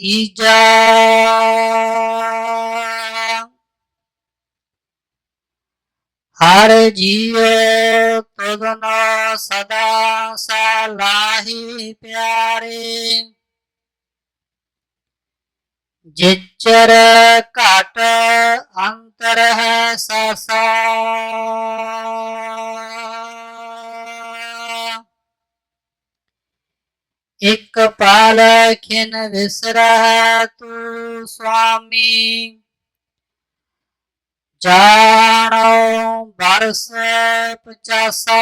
ਤੀਜਾ ਹਰ ਜੀਉ ਤੁਧਨੋ ਸਦਾ ਸਲਾਹੀ ਪਿਆਰੇ। ਜਿਚਰ ਘਟ ਅੰਤਰ ਹੈ ਸਸਾ। ਇਕ ਪਾਲ ਖਿਨ ਵਿਸਰਹ ਤੂੰ ਸੁਆਮੀ। ਜਾਣੋ ਬਰਸ ਪਚਾਸਾ।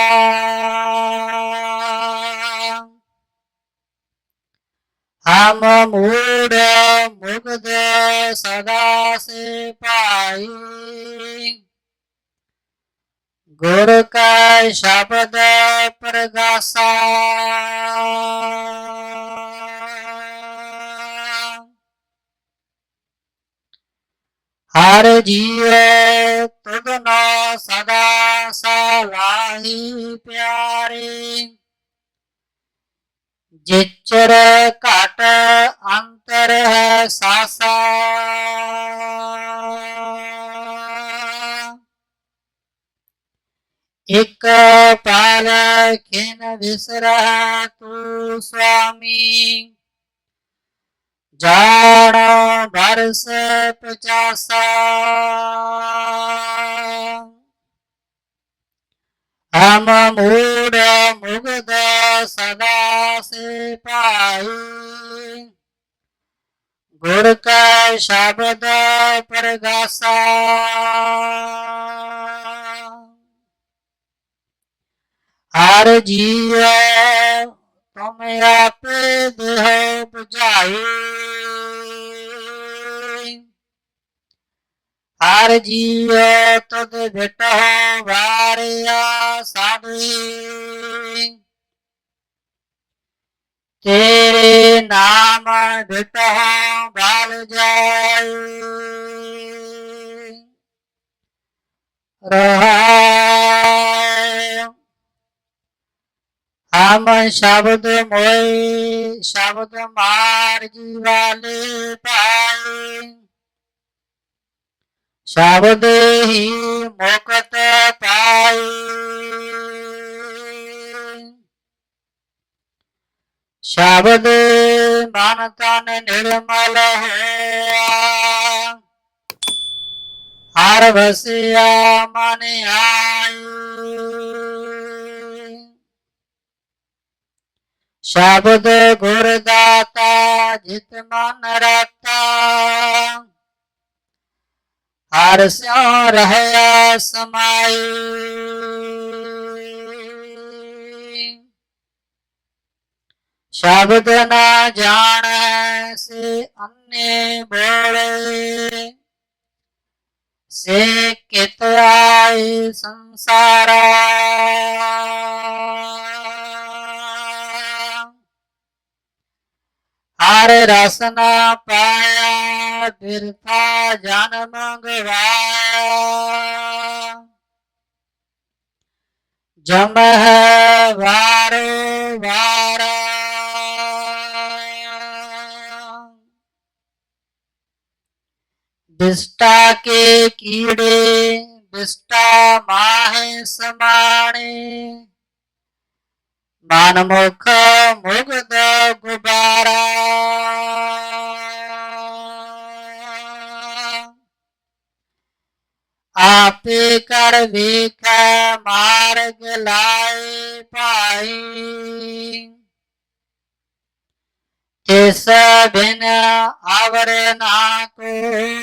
ਹਮ ਮੂੜ ਮੁਗਦ ਸਦਾ ਸੇ ਪਾਈ ਗੁਰ ਕਾ ਸ਼ਬਦ ਪ੍ਰਗਾਸਾ। ਹਰ ਜੀਵੇ ਤੁਧਨੋ ਸਦਾ ਸਲਾਹੀ ਪਿਆਰੇ। ਜਿਚਰ ਘਟ ਅੰਤਰ ਹੈ ਸਾਸਾ। ਇਕ ਪਾਲ ਖਿਨ ਵਿਸਰਹ ਤੂੰ ਸੁਆਮੀ ਜਾਣ ਬਰਸ ਪਚਾਸਾ ਹਮ ਮੂੜ ਮੁਗਦ ਸਦਾ ਸੇ ਪਾਈ ਗੁਰ ਕਾ ਸ਼ਬਦ ਪ੍ਰਗਾਸਾ ਹਰ ਜੀਵ, ਤੁਮ ਆਪੇ ਦੇਹ 부ਝਾਈ ਹਰ ਜੀਵ ਤਦ ਭਟਹੁ ਵਾਰਿਆ ਸਾਧੀ ਤੇਰੇ ਨਾਮ ਭਟਹੁ ਬਲ ਜਾਈ। ਰਹਾ ਹਮ ਸ਼ਬਦ ਮੋਇ ਸ਼ਬਦ ਮਾਰਗੀ ਵਾਲੇ ਪਾਏ। ਸ਼ਬਦ ਹੀ ਮੁਕਤ ਪਾਈ ਸ਼ਬਦ ਮਨ ਤਨ ਨਿਰਮਲ ਹੈ ਹਰ ਵਸਿਆ ਮਨ ਆਈ ਸ਼ਬਦ ਗੁਰ ਦਾਤਾ ਜਿਤ ਮਨ ਰਤਾ ਹਰ ਸਿਉ ਰਹਿਆ ਸਮਾਈ। ਸ਼ਬਦ ਨਾ ਜਾਣੈ ਸੇ ਅੰਨੇ ਬੋਲੇ। ਸੇ ਕਿਤ ਆਏ ਸੰਸਾਰਾ। ਹਰ ਰਸਨਾ ਪਾਇਆ, ਬਿਰਥਾ ਜਨ ਮੰਗਵਾਇਆ। ਜਮ ਹੈ ਵਾਰੋ ਵਾਰਾ। ਬਿਸਟਾ ਕੇ ਕੀੜੇ, ਬਿਸਟਾ ਮਾਹੇ ਸਮਾਣੇ। ਮਨ ਮੁਖ ਮੁਗਦ ਗੁਬਾਰਾ ਆਪੇ ਕਰ ਵੇਖ ਮਾਰਗ ਲਾਏ ਭਾਈ ਤਿਸ ਬਿਨ ਆਵਰ ਨਾ ਕੋਈ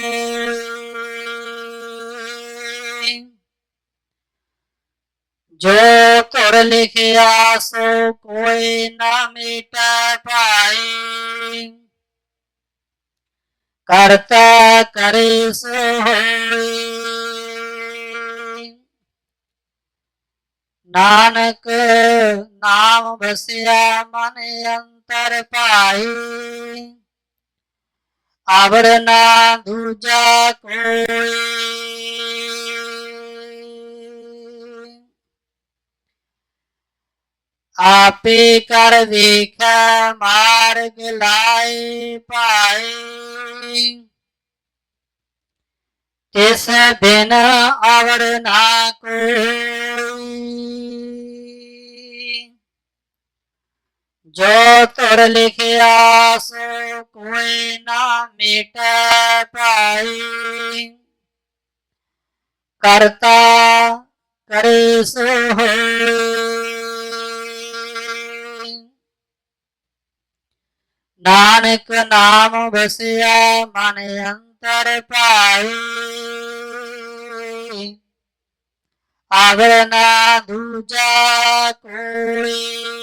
ਜੋ ਤੁਰ ਲਿਖਿਆ ਸੋ ਕੋਈ ਨਾ ਮਿਟੈ ਪਾਈ ਕਰਤਾ ਕਰੇ ਸੋ ਹੋਏ ਨਾਨਕ ਨਾਮ ਵਸਿਆ ਮਨ ਅੰਤਰ ਪਾਈ ਅਵਰ ਨਾ ਦੂਜਾ ਕੋਈ। ਆਪੇ ਕਰ ਵੇਖੈ ਮਾਰਗ ਲਾਏ ਪਾਏ ਤਿਸ ਬਿਨ ਅਵਰ ਨਾ ਕੋਈ। ਜੋ ਤੁਰ ਲਿਖਿਆ ਸੋ ਕੋਈ ਨਾ ਮਿਟੈ ਪਾਈ ਕਰਤਾ ਕਰੇ ਸੋ ਹੋਏ ਨਾਨਕ ਨਾਮ ਵਸਿਆ ਮਨ ਅੰਤਰ ਪਾਈ ਅਗਰ ਨਾ ਦੂਜਾ ਕੋਈ